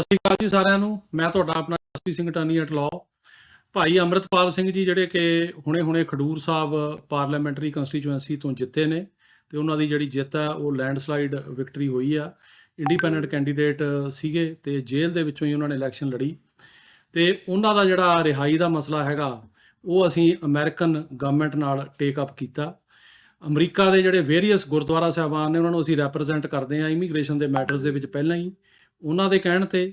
ਸਤਿ ਸ਼੍ਰੀ ਅਕਾਲ ਜੀ ਸਾਰਿਆਂ ਨੂੰ। ਮੈਂ ਤੁਹਾਡਾ ਆਪਣਾ SP Singh attorney at law Bhai Amritpal Singh ji ਜਿਹੜੇ ਕਿ ਹੁਣੇ-ਹੁਣੇ ਖਡੂਰ ਸਾਹਿਬ ਪਾਰਲੀਮੈਂਟਰੀ ਕੰਸਟੀਚੁਐਂਸੀ ਤੋਂ ਜਿੱਤੇ ਨੇ ਤੇ ਉਹਨਾਂ ਦੀ ਜਿਹੜੀ ਜਿੱਤ ਹੈ, ਉਹ ਲੈਂਡਸਲਾਈਡ ਵਿਕਟਰੀ ਹੋਈ ਆ। ਇੰਡੀਪੈਂਡੈਂਟ ਕੈਂਡੀਡੇਟ ਸੀਗੇ ਤੇ ਜੇਲ੍ਹ ਦੇ ਵਿੱਚੋਂ ਹੀ ਉਹਨਾਂ ਨੇ ਇਲੈਕਸ਼ਨ ਲੜੀ। ਤੇ ਉਹਨਾਂ ਦਾ ਜਿਹੜਾ ਰਿਹਾਈ ਦਾ ਮਸਲਾ ਹੈਗਾ, ਉਹ ਅਸੀਂ ਅਮਰੀਕਨ ਗਵਰਨਮੈਂਟ ਨਾਲ ਟੇਕ ਅਪ ਕੀਤਾ। ਅਮਰੀਕਾ ਦੇ ਜਿਹੜੇ ਵੇਰੀਅਸ ਗੁਰਦੁਆਰਾ ਸਾਹਿਬਾਨ ਨੇ, ਉਹਨਾਂ ਨੂੰ ਅਸੀਂ ਰੈਪਰੈਜ਼ੈਂਟ ਕਰਦੇ ਹਾਂ। ਇਮੀਗ੍ਰੇਸ਼ਨ ਦੇ ਮੈਟਰਸ ਦੇ ਵਿੱਚ ਪਹਿਲਾਂ ਹੀ। ਉਹਨਾਂ ਦੇ ਕਹਿਣ ਤੇ,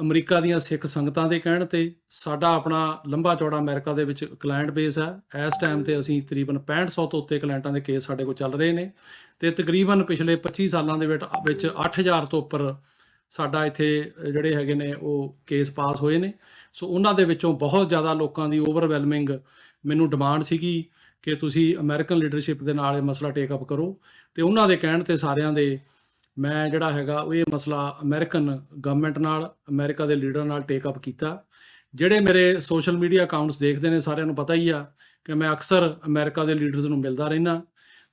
ਅਮਰੀਕਾ ਦੀਆਂ ਸਿੱਖ ਸੰਗਤਾਂ ਦੇ ਕਹਿਣ ਤੇ, ਸਾਡਾ ਆਪਣਾ ਲੰਬਾ ਚੌੜਾ ਅਮਰੀਕਾ ਦੇ ਵਿੱਚ ਕਲਾਇੰਟ ਬੇਸ ਹੈ। ਇਸ ਟਾਈਮ ਤੇ ਅਸੀਂ ਤਕਰੀਬਨ 6500 ਤੋਂ ਉੱਤੇ ਕਲਾਇੰਟਾਂ ਦੇ ਕੇਸ ਸਾਡੇ ਕੋਲ ਚੱਲ ਰਹੇ ਨੇ ਤੇ ਤਕਰੀਬਨ ਪਿਛਲੇ 25 ਸਾਲਾਂ ਦੇ ਵਿੱਚ ਵਿੱਚ 8000 ਤੋਂ ਉੱਪਰ ਸਾਡਾ ਇੱਥੇ ਜਿਹੜੇ ਹੈਗੇ ਨੇ, ਉਹ ਕੇਸ ਪਾਸ ਹੋਏ ਨੇ। ਸੋ ਉਹਨਾਂ ਦੇ ਵਿੱਚੋਂ ਬਹੁਤ ਜ਼ਿਆਦਾ ਲੋਕਾਂ ਦੀ ਓਵਰਵੈਲਮਿੰਗ ਮੈਨੂੰ ਡਿਮਾਂਡ ਸੀਗੀ ਕਿ ਤੁਸੀਂ ਅਮਰੀਕਨ ਲੀਡਰਸ਼ਿਪ ਦੇ ਨਾਲ ਇਹ ਮਸਲਾ ਟੇਕ ਅਪ ਕਰੋ। ਤੇ ਉਹਨਾਂ ਦੇ ਕਹਿਣ ਤੇ ਸਾਰਿਆਂ ਦੇ ਮੈਂ ਜਿਹੜਾ ਹੈਗਾ ਉਹ ਇਹ ਮਸਲਾ ਅਮਰੀਕਨ ਗਵਰਨਮੈਂਟ ਨਾਲ ਅਮਰੀਕਾ ਦੇ ਲੀਡਰ ਨਾਲ ਟੇਕ ਅਪ ਕੀਤਾ। ਜਿਹੜੇ ਮੇਰੇ ਸੋਸ਼ਲ ਮੀਡੀਆ ਅਕਾਊਂਟਸ ਦੇਖਦੇ ਨੇ, ਸਾਰਿਆਂ ਨੂੰ ਪਤਾ ਹੀ ਆ ਕਿ ਮੈਂ ਅਕਸਰ ਅਮਰੀਕਾ ਦੇ ਲੀਡਰਸ ਨੂੰ ਮਿਲਦਾ ਰਹਿਣਾ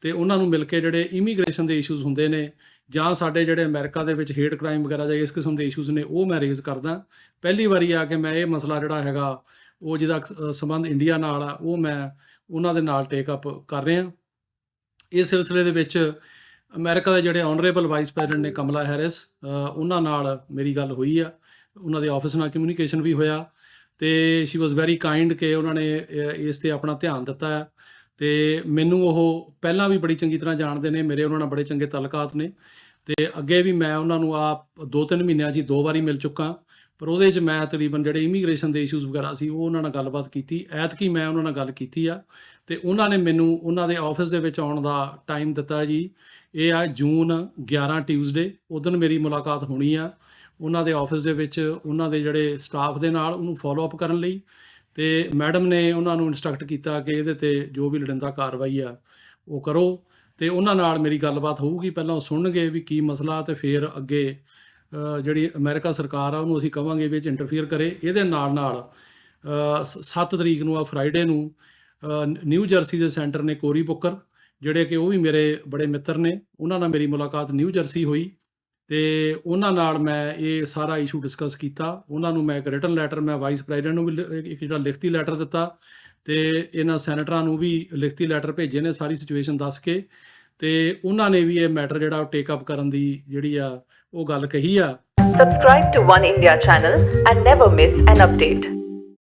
ਤੇ ਉਹਨਾਂ ਨੂੰ ਮਿਲ ਕੇ ਜਿਹੜੇ ਇਮੀਗ੍ਰੇਸ਼ਨ ਦੇ ਇਸ਼ੂਜ਼ ਹੁੰਦੇ ਨੇ ਜਾਂ ਸਾਡੇ ਜਿਹੜੇ ਅਮਰੀਕਾ ਦੇ ਵਿੱਚ ਹੇਟ ਕ੍ਰਾਈਮ ਵਗੈਰਾ ਜਾਂ ਇਸ ਕਿਸਮ ਦੇ ਇਸ਼ੂਜ਼ ਨੇ, ਉਹ ਮੈਂ ਰੇਜ਼ ਕਰਦਾ। ਪਹਿਲੀ ਵਾਰੀ ਆ ਕਿ ਮੈਂ ਇਹ ਮਸਲਾ ਜਿਹੜਾ ਹੈਗਾ, ਉਹ ਜਿਹਦਾ ਸੰਬੰਧ ਇੰਡੀਆ ਨਾਲ ਆ, ਉਹ ਮੈਂ ਉਹਨਾਂ ਦੇ ਨਾਲ ਟੇਕ ਅਪ ਕਰ ਰਿਹਾ। ਇਸ ਸਿਲਸਿਲੇ ਦੇ ਵਿੱਚ ਅਮਰੀਕਾ ਦੇ ਜਿਹੜੇ ਆਨਰੇਬਲ ਵਾਈਸ ਪ੍ਰੈਜ਼ੀਡੈਂਟ ਨੇ ਕਮਲਾ ਹੈਰਿਸ ਉਹਨਾਂ ਨਾਲ ਮੇਰੀ ਗੱਲ ਹੋਈ ਆ। ਉਹਨਾਂ ਦੇ ਆਫਿਸ ਨਾਲ ਕਮਿਊਨੀਕੇਸ਼ਨ ਵੀ ਹੋਇਆ ਤੇ ਸ਼ੀ ਵਾਸ ਵੈਰੀ ਕਾਈਂਡ ਕਿ ਉਹਨਾਂ ਨੇ ਇਸ ਤੇ ਆਪਣਾ ਧਿਆਨ ਦਿੱਤਾ ਹੈ ਤੇ ਮੈਨੂੰ ਉਹ ਪਹਿਲਾਂ ਵੀ ਬੜੀ ਚੰਗੀ ਤਰ੍ਹਾਂ ਜਾਣਦੇ ਨੇ, ਮੇਰੇ ਉਹਨਾਂ ਨਾਲ ਬੜੇ ਚੰਗੇ ਤਲਕਾਤ ਨੇ। ਤੇ ਅੱਗੇ ਵੀ ਮੈਂ ਉਹਨਾਂ ਨੂੰ ਆ ਦੋ ਤਿੰਨ ਮਹੀਨਿਆਂ 'ਚ ਹੀ ਦੋ ਵਾਰੀ ਮਿਲ ਚੁੱਕਾ। ਪਰ ਉਹਦੇ 'ਚ ਮੈਂ ਤਕਰੀਬਨ ਜਿਹੜੇ ਇਮੀਗ੍ਰੇਸ਼ਨ ਦੇ ਇਸ਼ੂਜ਼ ਵਗੈਰਾ ਸੀ, ਉਹ ਉਹਨਾਂ ਨਾਲ ਗੱਲਬਾਤ ਕੀਤੀ। ਐਤਕੀ ਮੈਂ ਉਹਨਾਂ ਨਾਲ ਗੱਲ ਕੀਤੀ ਆ। ਤੇ ਉਹਨਾਂ ਨੇ ਮੈਨੂੰ, ਉਹਨਾਂ ਦੇ ਆਫਿਸ ਦੇ ਵਿੱਚ ਆਉਣ ਦਾ ਟਾਈਮ ਦਿੱਤਾ ਜੀ। ਇਹ ਆ ਜੂਨ 11 ਟਿਊਜ਼ਡੇ ਉਦੋਂ ਮੇਰੀ ਮੁਲਾਕਾਤ ਹੋਣੀ ਆ। ਉਹਨਾਂ ਦੇ ਆਫਿਸ ਦੇ ਵਿੱਚ ਉਹਨਾਂ ਦੇ ਜਿਹੜੇ ਸਟਾਫ ਦੇ ਨਾਲ ਉਹਨੂੰ ਫਾਲੋ ਅਪ ਕਰਨ ਲਈ। ਤੇ ਮੈਡਮ ਨੇ ਉਹਨਾਂ ਨੂੰ ਇਨਸਟਰਕਟ ਕੀਤਾ ਕਿ ਇਹਦੇ ਤੇ ਜੋ ਵੀ ਲੜਿੰਦਾ ਕਾਰਵਾਈ ਆ, ਉਹ ਕਰੋ। ਤੇ ਉਹਨਾਂ ਨਾਲ ਮੇਰੀ ਗੱਲਬਾਤ ਹੋਊਗੀ, ਪਹਿਲਾਂ ਉਹ ਸੁਣਨਗੇ ਵੀ ਕੀ ਮਸਲਾ ਤੇ ਫਿਰ ਅੱਗੇ ਜਿਹੜੀ ਅਮਰੀਕਾ ਸਰਕਾਰ ਆ, ਉਹਨੂੰ ਅਸੀਂ ਕਵਾਂਗੇ ਵੀ ਇਹ 'ਚ ਇੰਟਰਫੀਅਰ ਕਰੇ। ਇਹਦੇ ਨਾਲ ਨਾਲ 7 ਤਰੀਕ ਨੂੰ ਆ ਫਰਾਈਡੇ ਨੂੰ ਨਿਊ ਜਰਸੀ ਦੇ ਸੈਂਟਰ ਨੇ ਕੋਰੀ ਬੁੱਕਰ ਜਿਹੜੇ ਕਿ ਉਹ ਵੀ ਮੇਰੇ ਬੜੇ ਮਿੱਤਰ ਨੇ, ਉਹਨਾਂ ਨਾਲ ਮੇਰੀ ਮੁਲਾਕਾਤ ਨਿਊ ਜਰਸੀ ਹੋਈ ਤੇ ਉਹਨਾਂ ਨਾਲ ਮੈਂ ਇਹ ਸਾਰਾ ਇਸ਼ੂ ਡਿਸਕਸ ਕੀਤਾ। ਉਹਨਾਂ ਨੂੰ ਮੈਂ ਇੱਕ ਰਿਟਨ ਲੈਟਰ ਮੈਂ ਵਾਈਸ ਪ੍ਰੈਜ਼ੀਡੈਂਟ ਨੂੰ ਵੀ ਲ- ਇੱਕ ਜਿਹੜਾ ਲਿਖਤੀ ਲੈਟਰ ਦਿੱਤਾ ਤੇ ਇਹਨਾਂ ਸੈਨੇਟਰਾਂ ਨੂੰ ਵੀ ਲਿਖਤੀ ਲੈਟਰ ਭੇਜੇ ਨੇ ਸਾਰੀ ਸਿਚੁਏਸ਼ਨ ਦੱਸ ਕੇ ਤੇ ਉਹਨਾਂ ਨੇ ਵੀ ਇਹ ਮੈਟਰ ਜਿਹੜਾ ਟੇਕ ਅਪ ਕਰਨ ਦੀ ਜਿਹੜੀ ਆ ਉਹ ਗੱਲ ਕਹੀ ਆ Subscribe to One India channel and never miss an update.